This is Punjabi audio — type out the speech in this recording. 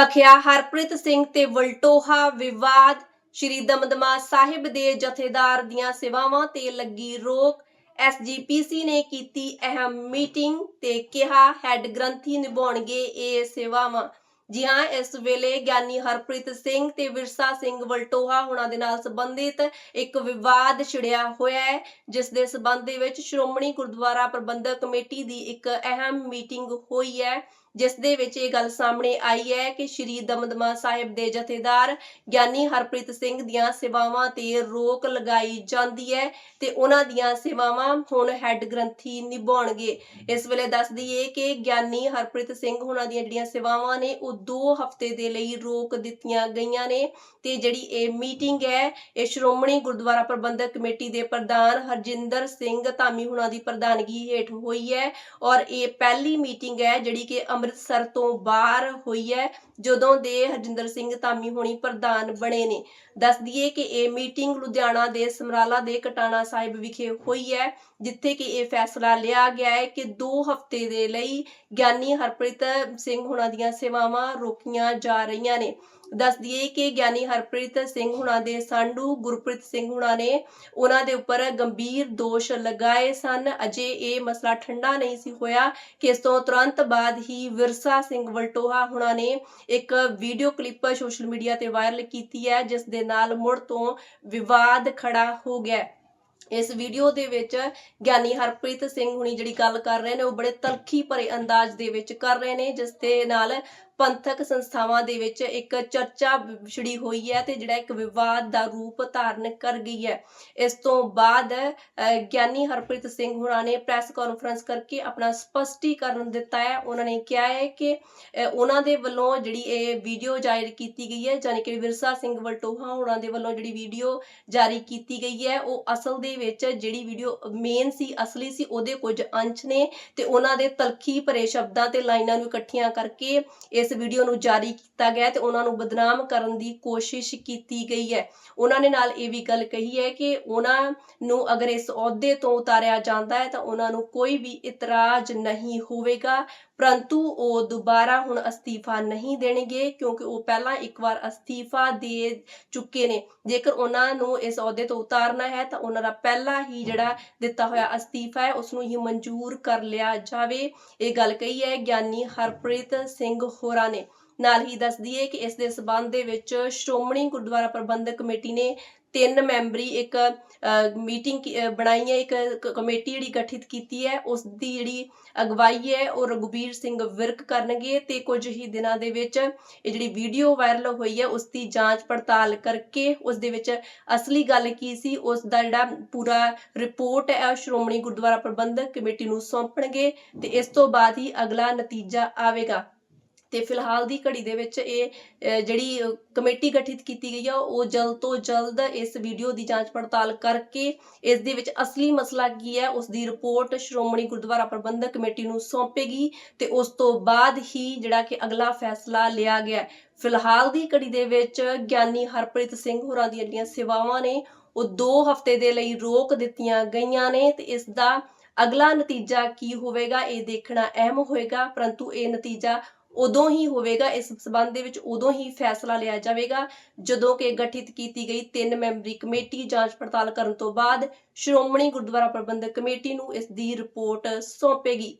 ਭਖਿਆ ਹਰਪ੍ਰੀਤ ਸਿੰਘ ਤੇ ਵਲਟੋਹਾ ਵਿਵਾਦ। ਸ਼੍ਰੀ ਦਮਦਮਾ ਸਾਹਿਬ ਦੇ ਜਥੇਦਾਰ ਦੀਆਂ ਸੇਵਾਵਾਂ ਤੇ ਲੱਗੀ ਰੋਕ। ਐਸਜੀਪੀਸੀ ਨੇ ਕੀਤੀ ਅਹਿਮ ਮੀਟਿੰਗ ਤੇ ਕਿਹਾ, ਹੈੱਡ ਗ੍ਰੰਥੀ ਨਿਭਾਉਣਗੇ ਇਹ ਸੇਵਾਵਾਂ। ਜੀ ਹਾਂ, ਇਸ ਵੇਲੇ ਗਿਆਨੀ ਹਰਪ੍ਰੀਤ ਸਿੰਘ ਤੇ ਵਿਰਸਾ ਸਿੰਘ ਵਲਟੋਹਾ ਹੁਣਾਂ ਦੇ ਨਾਲ ਸੰਬੰਧਿਤ ਇੱਕ ਵਿਵਾਦ ਛਿੜਿਆ ਹੋਇਆ ਹੈ, ਜਿਸ ਦੇ ਸਬੰਧ ਦੇ ਵਿੱਚ ਸ਼੍ਰੋਮਣੀ ਗੁਰਦੁਆਰਾ ਪ੍ਰਬੰਧਕ ਕਮੇਟੀ ਦੀ ਇੱਕ ਅਹਿਮ ਮੀਟਿੰਗ ਹੋਈ ਹੈ, ਜਿਸ ਦੇ ਵਿੱਚ ਇਹ ਗੱਲ ਸਾਹਮਣੇ ਆਈ ਹੈ ਕਿ ਸ਼੍ਰੀ ਦਮਦਮਾ ਸਾਹਿਬ ਦੇ ਜਥੇਦਾਰ ਗਿਆਨੀ ਹਰਪ੍ਰੀਤ ਸਿੰਘ ਦੀਆਂ ਸੇਵਾਵਾਂ ਤੇ ਰੋਕ ਲਗਾਈ ਜਾਂਦੀ ਹੈ ਤੇ ਉਹਨਾਂ ਦੀਆਂ ਸੇਵਾਵਾਂ ਹੁਣ ਹੈੱਡ ਗ੍ਰੰਥੀ ਨਿਭਾਉਣਗੇ। ਇਸ ਵੇਲੇ ਦੱਸ ਦਈਏ ਕਿ ਗਿਆਨੀ ਹਰਪ੍ਰੀਤ ਸਿੰਘ ਉਹਨਾਂ ਦੀਆਂ ਜਿਹੜੀਆਂ ਸੇਵਾਵਾਂ ਨੇ, ਉਹ 2 ਹਫ਼ਤੇ ਦੇ ਲਈ ਰੋਕ ਦਿੱਤੀਆਂ ਗਈਆਂ ਨੇ ਤੇ ਜਿਹੜੀ ਇਹ ਮੀਟਿੰਗ ਹੈ, ਇਹ ਸ਼੍ਰੋਮਣੀ ਗੁਰਦੁਆਰਾ ਪ੍ਰਬੰਧਕ ਕਮੇਟੀ ਦੇ ਪ੍ਰਧਾਨ ਹਰਜਿੰਦਰ ਸਿੰਘ ਧਾਮੀ ਹੁਣਾਂ ਦੀ ਪ੍ਰਧਾਨਗੀ ਹੇਠ ਹੋਈ ਹੈ ਔਰ ਇਹ ਪਹਿਲੀ ਮੀਟਿੰਗ ਹੈ ਜਿਹੜੀ ਕਿ ਅੰਮ੍ਰਿਤਸਰ ਤੋਂ ਬਾਹਰ ਹੋਈ ਹੈ, ਜਦੋਂ ਦੇ ਹਰਜਿੰਦਰ ਸਿੰਘ ਧਾਮੀ ਹੋਣੀ ਪ੍ਰਧਾਨ ਬਣੇ ਨੇ। ਦੱਸ ਦਈਏ ਕਿ ਇਹ ਮੀਟਿੰਗ ਲੁਧਿਆਣਾ ਦੇ ਸਮਰਾਲਾ ਦੇ ਕਟਾਣਾ ਸਾਹਿਬ ਵਿਖੇ ਹੋਈ ਹੈ, ਜਿੱਥੇ ਕਿ ਇਹ ਫੈਸਲਾ ਲਿਆ ਗਿਆ ਹੈ ਕਿ 2 ਹਫ਼ਤੇ ਦੇ ਲਈ ਗਿਆਨੀ ਹਰਪ੍ਰੀਤ ਸਿੰਘ ਹੁਣਾਂ ਦੀਆਂ ਸੇਵਾਵਾਂ ਰੋਕੀਆਂ ਜਾ ਰਹੀਆਂ ਨੇ। ਦੱਸ ਦਈਏ ਕਿ ਗਿਆਨੀ ਹਰਪ੍ਰੀਤ ਸਿੰਘ ਹੁਣਾਂ ਦੇ ਸਾਂਢੂ ਗੁਰਪ੍ਰੀਤ ਸਿੰਘ ਹੁਣਾਂ ਨੇ ਉਹਨਾਂ ਦੇ ਉੱਪਰ ਗੰਭੀਰ ਦੋਸ਼ ਲਗਾਏ ਸਨ। ਅਜੇ ਇਹ ਮਸਲਾ ਠੰਡਾ ਨਹੀਂ ਸੀ ਹੋਇਆ। ਕਿ ਇਸ ਤੋਂ ਤੁਰੰਤ ਬਾਅਦ ਹੀ ਵਿਰਸਾ ਸਿੰਘ ਵਲਟੋਹਾ ਹੁਣਾਂ ਨੇ ਇੱਕ ਵੀਡੀਓ ਕਲਿੱਪ ਸੋਸ਼ਲ ਮੀਡੀਆ ਤੇ ਵਾਇਰਲ ਕੀਤੀ ਹੈ, ਜਿਸ ਦੇ ਨਾਲ ਮੁੜ ਤੋਂ ਵਿਵਾਦ ਖੜਾ ਹੋ ਗਿਆ ਇਸ ਵੀਡੀਓ ਦੇ ਵਿੱਚ ਗਿਆਨੀ ਹਰਪ੍ਰੀਤ ਸਿੰਘ ਹੁਣੀ ਜਿਹੜੀ ਗੱਲ ਕਰ ਰਹੇ ਨੇ, ਉਹ ਬੜੇ ਤਲਖੀ ਭਰੇ ਅੰਦਾਜ਼ ਦੇ ਵਿੱਚ ਕਰ ਰਹੇ ਨੇ, ਜਿਸ ਦੇ ਨਾਲ ਪੰਥਕ ਸੰਸਥਾਵਾਂ ਦੇ ਵਿੱਚ ਇੱਕ ਚਰਚਾ ਛਿੜੀ ਹੋਈ ਹੈ ਤੇ ਜਿਹੜਾ ਇੱਕ ਵਿਵਾਦ ਦਾ ਰੂਪ ਧਾਰਨ ਕਰ ਗਈ ਹੈ। ਇਸ ਤੋਂ ਬਾਅਦ ਗਿਆਨੀ ਹਰਪ੍ਰੀਤ ਸਿੰਘ ਹੁਣਾਂ ਨੇ ਪ੍ਰੈਸ ਕਾਨਫਰੰਸ ਕਰਕੇ ਆਪਣਾ ਸਪਸ਼ਟੀਕਰਨ ਦਿੱਤਾ ਹੈ। ਉਹਨਾਂ ਨੇ ਕਿਹਾ ਹੈ ਕਿ ਉਹਨਾਂ ਦੇ ਵੱਲੋਂ ਜਿਹੜੀ ਇਹ ਵੀਡੀਓ ਜਾਰੀ ਕੀਤੀ ਗਈ ਹੈ ਯਾਨੀ ਕਿ ਵਿਰਸਾ ਸਿੰਘ ਵਲਟੋਹਾ ਹੁਣਾਂ ਦੇ ਵੱਲੋਂ ਜਿਹੜੀ ਵੀਡੀਓ ਜਾਰੀ ਕੀਤੀ ਗਈ ਹੈ, ਉਹ ਅਸਲ ਦੇ ਵਿੱਚ ਜਿਹੜੀ ਵੀਡੀਓ ਮੇਨ ਸੀ, ਅਸਲੀ ਸੀ, ਉਹਦੇ ਕੁਝ ਅੰਸ਼ ਨੇ ਤੇ ਉਹਨਾਂ ਦੇ ਤਲਖੀ ਭਰੇ ਸ਼ਬਦਾਂ ਤੇ ਲਾਈਨਾਂ ਨੂੰ ਇਕੱਠੀਆਂ ਕਰਕੇ ਇਸ ਵੀਡੀਓ ਨੂੰ ਜਾਰੀ ਕੀਤਾ ਗਿਆ ਤੇ ਉਹਨਾਂ ਨੂੰ ਬਦਨਾਮ ਕਰਨ ਦੀ ਕੋਸ਼ਿਸ਼ ਕੀਤੀ ਗਈ ਹੈ। ਉਹਨਾਂ ਨੇ ਨਾਲ ਇਹ ਵੀ ਗੱਲ ਕਹੀ ਹੈ ਕਿ ਉਹਨਾਂ ਨੂੰ ਅਗਰ ਇਸ ਅਹੁਦੇ ਤੋਂ ਉਤਾਰਿਆ ਜਾਂਦਾ ਹੈ ਤਾਂ ਉਹਨਾਂ ਨੂੰ ਕੋਈ ਵੀ ਇਤਰਾਜ਼ ਨਹੀਂ ਹੋਵੇਗਾ। ਪਰੰਤੂ ਉਹ ਦੁਬਾਰਾ ਹੁਣ ਅਸਤੀਫਾ ਨਹੀਂ ਦੇਣਗੇ ਕਿਉਂਕਿ ਉਹ ਪਹਿਲਾਂ ਇੱਕ ਵਾਰ ਅਸਤੀਫਾ ਦੇ ਚੁੱਕੇ ਨੇ। ਜੇਕਰ ਉਹਨਾਂ ਨੂੰ ਇਸ ਅਹੁਦੇ ਤੋਂ ਉਤਾਰਨਾ ਹੈ ਤਾਂ ਉਹਨਾਂ ਦਾ ਪਹਿਲਾਂ ਹੀ ਜਿਹੜਾ ਦਿੱਤਾ ਹੋਇਆ ਅਸਤੀਫਾ ਹੈ, ਉਸ ਨੂੰ ਹੀ ਮਨਜ਼ੂਰ ਕਰ ਲਿਆ ਜਾਵੇ। ਇਹ ਗੱਲ ਕਹੀ ਹੈ ਗਿਆਨੀ ਹਰਪ੍ਰੀਤ ਸਿੰਘ ਹੋਰਾਂ ਨੇ। ਨਾਲ ਹੀ ਦੱਸ ਦਈਏ ਕਿ ਇਸ ਦੇ ਸਬੰਧ ਦੇ ਵਿੱਚ ਸ਼੍ਰੋਮਣੀ ਗੁਰਦੁਆਰਾ ਪ੍ਰਬੰਧਕ ਕਮੇਟੀ ਨੇ ਤਿੰਨ ਮੈਂਬਰੀ ਇੱਕ ਮੀਟਿੰਗ ਬਣਾਈ ਹੈ, ਇੱਕ ਕਮੇਟੀ ਜਿਹੜੀ ਗਠਿਤ ਕੀਤੀ ਹੈ, ਉਸ ਦੀ ਜਿਹੜੀ ਅਗਵਾਈ ਹੈ, ਉਹ ਰਘੁਬੀਰ ਸਿੰਘ ਵਿਰਕ ਕਰਨਗੇ ਤੇ ਕੁਝ ਹੀ ਦਿਨਾਂ ਦੇ ਵਿੱਚ ਇਹ ਜਿਹੜੀ ਵੀਡੀਓ ਵਾਇਰਲ ਹੋਈ ਹੈ, ਉਸ ਦੀ ਜਾਂਚ ਪੜਤਾਲ ਕਰਕੇ ਉਸ ਦੇ ਵਿੱਚ ਅਸਲੀ ਗੱਲ ਕੀ ਸੀ, ਉਸ ਦਾ ਜਿਹੜਾ ਪੂਰਾ ਰਿਪੋਰਟ ਹੈ, ਉਹ ਸ਼੍ਰੋਮਣੀ ਗੁਰਦੁਆਰਾ ਪ੍ਰਬੰਧਕ ਕਮੇਟੀ ਨੂੰ ਸੌਂਪਣਗੇ ਤੇ ਇਸ ਤੋਂ ਬਾਅਦ ਹੀ ਅਗਲਾ ਨਤੀਜਾ ਆਵੇਗਾ। ਤੇ ਫਿਲਹਾਲ ਦੀ ਘੜੀ ਦੇ ਵਿੱਚ ਇਹ ਜਿਹੜੀ ਕਮੇਟੀ ਗਠਿਤ ਕੀਤੀ ਗਈ ਆ, ਉਹ ਜਲਦ ਤੋਂ ਜਲਦ ਇਸ ਵੀਡੀਓ ਦੀ ਜਾਂਚ ਪੜਤਾਲ ਕਰਕੇ ਇਸ ਦੇ ਵਿੱਚ ਅਸਲੀ ਮਸਲਾ ਕੀ ਹੈ, ਉਸ ਦੀ ਰਿਪੋਰਟ ਸ਼੍ਰੋਮਣੀ ਗੁਰਦੁਆਰਾ ਪ੍ਰਬੰਧਕ ਕਮੇਟੀ ਨੂੰ ਸੌਂਪੇਗੀ ਤੇ ਉਸ ਤੋਂ ਬਾਅਦ ਹੀ ਜਿਹੜਾ ਕਿ ਅਗਲਾ ਫੈਸਲਾ ਲਿਆ ਗਿਆ। ਫਿਲਹਾਲ ਦੀ ਘੜੀ ਦੇ ਵਿੱਚ ਗਿਆਨੀ ਹਰਪ੍ਰੀਤ ਸਿੰਘ ਹੋਰਾਂ ਦੀਆਂ ਜਿਹੜੀਆਂ ਸੇਵਾਵਾਂ ਨੇ, ਉਹ 2 ਹਫ਼ਤੇ ਦੇ ਲਈ ਰੋਕ ਦਿੱਤੀਆਂ ਗਈਆਂ ਨੇ ਤੇ ਇਸ ਦਾ ਅਗਲਾ ਨਤੀਜਾ ਕੀ ਹੋਵੇਗਾ, ਇਹ ਦੇਖਣਾ ਅਹਿਮ ਹੋਏਗਾ, ਪਰੰਤੂ ਇਹ ਨਤੀਜਾ ਉਦੋਂ ਹੀ ਹੋਵੇਗਾ, ਇਸ ਸਬੰਧ ਦੇ ਵਿੱਚ ਉਦੋਂ ਹੀ ਫੈਸਲਾ ਲਿਆ ਜਾਵੇਗਾ। ਜਦੋਂ ਕਿ ਗਠਿਤ ਕੀਤੀ ਗਈ ਤਿੰਨ ਮੈਂਬਰੀ ਕਮੇਟੀ ਜਾਂਚ ਪੜਤਾਲ ਕਰਨ ਤੋਂ ਬਾਅਦ ਸ਼੍ਰੋਮਣੀ ਗੁਰਦੁਆਰਾ ਪ੍ਰਬੰਧਕ ਕਮੇਟੀ ਨੂੰ ਇਸ ਦੀ ਰਿਪੋਰਟ ਸੌਂਪੇਗੀ।